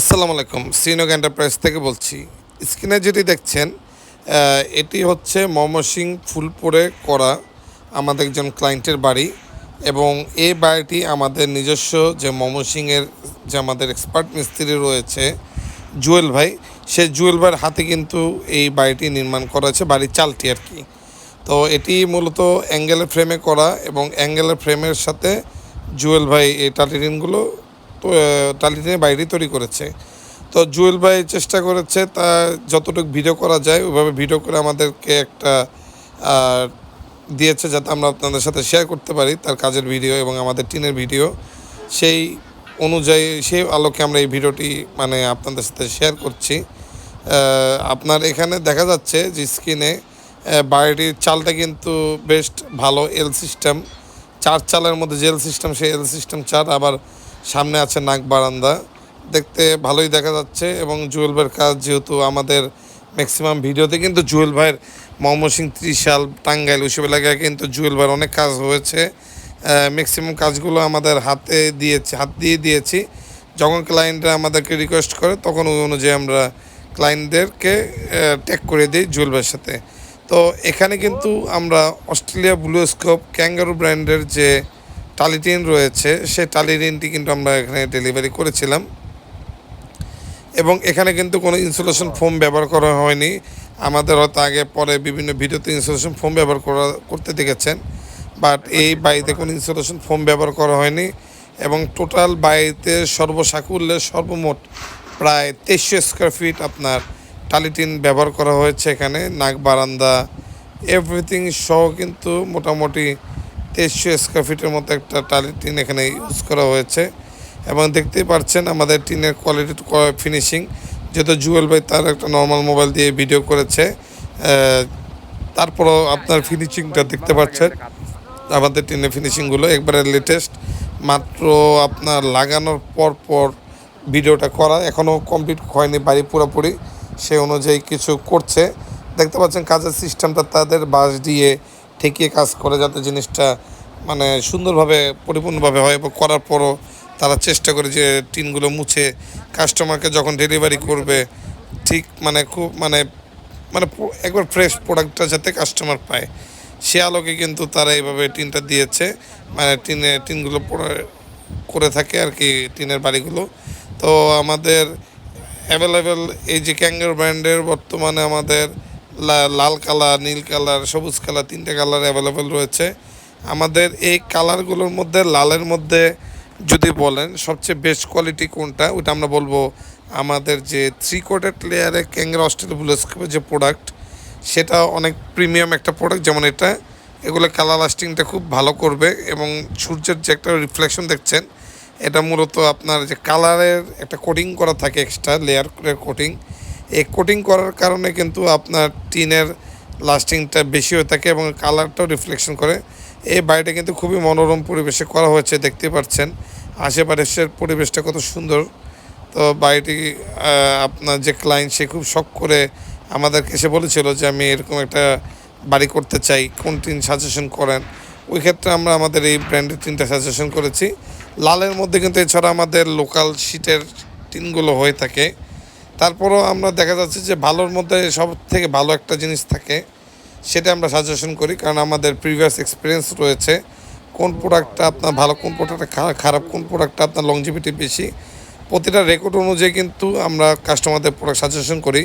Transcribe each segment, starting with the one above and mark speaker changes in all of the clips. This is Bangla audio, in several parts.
Speaker 1: আসসালামু আলাইকুম শ্রীনগর এন্টারপ্রাইজ থেকে বলছি। স্ক্রিনে যেটি দেখছেন এটি হচ্ছে ময়মনসিং ফুলপুরে করা আমাদের একজন ক্লায়েন্টের বাড়ি এবং এই বাড়িটি আমাদের নিজস্ব যে ময়মনসিংয়ের যে আমাদের এক্সপার্ট মিস্ত্রি রয়েছে জুয়েল ভাই, সে জুয়েল ভাইয়ের হাতে কিন্তু এই বাড়িটি নির্মাণ করা হয়েছে, বাড়ির চালটি আর কি। তো এটি মূলত অ্যাঙ্গেলের ফ্রেমে করা এবং অ্যাঙ্গেলের ফ্রেমের সাথে জুয়েল ভাই এই টালিরিনগুলো তো টালিটিনের বাইরে তৈরি করেছে। তো জুয়েল ভাই চেষ্টা করেছে তা যতটুকু ভিডিও করা যায় ওইভাবে ভিডিও করে আমাদেরকে একটা দিয়েছে যাতে আমরা আপনাদের সাথে শেয়ার করতে পারি তার কাজের ভিডিও এবং আমাদের টিনের ভিডিও। সেই অনুযায়ী, সেই আলোকে আমরা এই ভিডিওটি মানে আপনাদের সাথে শেয়ার করছি। আপনার এখানে দেখা যাচ্ছে যে স্ক্রিনে বাড়িটির চালটা কিন্তু বেস্ট ভালো এল সিস্টেম চার চালের মধ্যে জেল সিস্টেম সেই এল সিস্টেম চার আবার সামনে আছে নাক বারান্দা। দেখতে ভালোই দেখা যাচ্ছে এবং জুয়েল ভাইয়ের কাজ যেহেতু আমাদের ম্যাক্সিমাম ভিডিওতে কিন্তু জুয়েল ভাইয়ের ময়মনসিং ত্রিশাল, টাঙ্গাইল ওইসব এলাকায় কিন্তু জুয়েল ভাইয়ের অনেক কাজ হয়েছে। ম্যাক্সিমাম কাজগুলো আমাদের হাতে দিয়েছি, হাত দিয়ে দিয়েছি। যখন ক্লায়েন্টরা আমাদেরকে রিকোয়েস্ট করে, তখন ওই অনুযায়ী আমরা ক্লায়েন্টদেরকে ট্যাগ করে দিই জুয়েল ভাইয়ের সাথে। তো এখানে কিন্তু আমরা অস্ট্রেলিয়া ব্লু স্কোপ ক্যাঙ্গারু ব্র্যান্ডের যে টালিটিন রয়েছে সেই টালিটিনটি কিন্তু আমরা এখানে ডেলিভারি করেছিলাম। এবং এখানে কিন্তু কোনো ইনসুলেশন ফোম ব্যবহার করা হয়নি। আমাদের হয়তো আগে, পরে বিভিন্ন ভিডিওতে ইনসুলেশন ফোম ব্যবহার করা, করতে দেখেছেন। বাট এই বাড়িতে কোনো ইনসুলেশন ফোম ব্যবহার করা হয়নি এবং টোটাল বাড়িতে সর্বসাকুল্যে সর্বমোট প্রায় তেইশশো স্কোয়ার ফিট আপনার টালিটিন ব্যবহার করা হয়েছে এখানে, নাক বারান্দা এভরিথিং সহ কিন্তু মোটামুটি তেইশশো স্কোয়ার ফিটের মতো একটা টালিটিন এখানে ইউজ করা হয়েছে। এবং দেখতেই পাচ্ছেন আমাদের টিনের কোয়ালিটি ফিনিশিং যেহেতু জুয়েল ভাই তার একটা নর্মাল মোবাইল দিয়ে ভিডিও করেছে তারপরও আপনার ফিনিশিংটা দেখতে পাচ্ছেন। আমাদের টিনের ফিনিশিংগুলো একবারে লেটেস্ট মাত্র আপনার লাগানোর পর পর ভিডিওটা করা। এখনও কমপ্লিট হয়নি, বাড়ি পুরোপুরি। সে অনুযায়ী কিছু করছে। দেখতে পাচ্ছেন কাজের সিস্টেমটা তাদের বাঁশ দিয়ে ঠেকিয়ে কাজ করে যাতে জিনিসটা মানে সুন্দরভাবে, পরিপূর্ণভাবে হয় এবং করার পরও তারা চেষ্টা করে যে টিনগুলো মুছে কাস্টমারকে যখন ডেলিভারি করবে, ঠিক মানে খুব মানে মানে একবার ফ্রেশ প্রোডাক্টটা যাতে কাস্টমার পায়। সে আলোকে কিন্তু তারা এইভাবে টিনটা দিয়েছে। মানে টিনে, টিনগুলো করে থাকে আর কি টিনের বাড়িগুলো। তো আমাদের অ্যাভেলেবেল এই যে ক্যাঙ্গার ব্র্যান্ডের বর্তমানে আমাদের লাল কালার, নীল কালার, সবুজ কালার তিনটে কালার অ্যাভেলেবেল রয়েছে। আমাদের এই কালারগুলোর মধ্যে, লালের মধ্যে যদি বলেন, সবচেয়ে বেস্ট কোয়ালিটি কোনটা? ওটা আমরা বলব আমাদের যে থ্রি কোটেড লেয়ারে ক্যাঙ্গার অস্ট্রেলিয়া ব্লুস্কোপের যে প্রোডাক্ট সেটা অনেক প্রিমিয়াম একটা প্রোডাক্ট যেমন এটা। এগুলো কালার লাস্টিংটা খুব ভালো করবে এবং সূর্যের যে একটা রিফ্লেকশন দেখছেন, এটা মূলত আপনার যে কালারের একটা কোটিং করা থাকে এক্সট্রা লেয়ার কোটিং এই কোটিং করার কারণে কিন্তু আপনার টিনের লাস্টিংটা বেশি হয়ে থাকে এবং কালারটাও রিফ্লেকশন করে। এই বাড়িটা কিন্তু খুবই মনোরম পরিবেশে করা হয়েছে দেখতে পাচ্ছেন। আশেপাশের পরিবেশটা কত সুন্দর। তো বাড়িটি আপনার যে ক্লায়েন্ট সে খুব শখ করে আমাদেরকে এসে বলেছিল যে আমি এরকম একটা বাড়ি করতে চাই, কোন টিন সাজেশন করেন? ওই ক্ষেত্রে আমরা আমাদের এই ব্র্যান্ডের টিনটা সাজেশন করেছি। লালের মধ্যে কিন্তু এছাড়া আমাদের লোকাল শীটের টিনগুলো হয়ে থাকে। তারপরও আমরা দেখা যাচ্ছে যে ভালোর মধ্যে সব থেকে ভালো একটা জিনিস থাকে, সেটা আমরা সাজেশন করি। কারণ আমাদের প্রিভিয়াস এক্সপিরিয়েন্স রয়েছে, কোন প্রোডাক্টটা আপনার ভালো, কোন প্রোডাক্টটা খারাপ, কোন প্রোডাক্টটা আপনার লংজিভিটি বেশি। প্রতিটা রেকর্ড অনুযায়ী কিন্তু আমরা কাস্টমারদের প্রোডাক্ট সাজেশন করি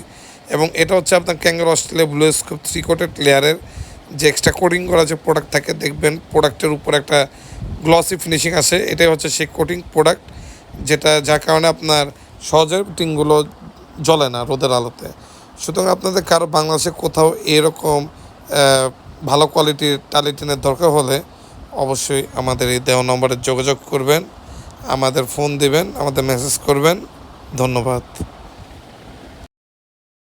Speaker 1: এবং এটা হচ্ছে আপনার ক্যাঙ্গার Australia BlueScope three coated লেয়ারের যে এক্সট্রা কোটিং করা যে প্রোডাক্ট থাকে, দেখবেন প্রোডাক্টের উপর একটা গ্লসি ফিনিশিং আসে। এটাই হচ্ছে সেই কোটিং প্রোডাক্ট যেটা যার কারণে আপনার সহজে টিনগুলো জ্বলে না রোদের আলোতে। সুতরাং আপনাদের কারও বাংলাদেশে কোথাও এরকম ভালো কোয়ালিটির টালি টালিটিনের দরকার হলে অবশ্যই আমাদের এই দেওয়া নম্বরে যোগাযোগ করবেন, আমাদের ফোন দিবেন, আমাদের মেসেজ করবেন। ধন্যবাদ।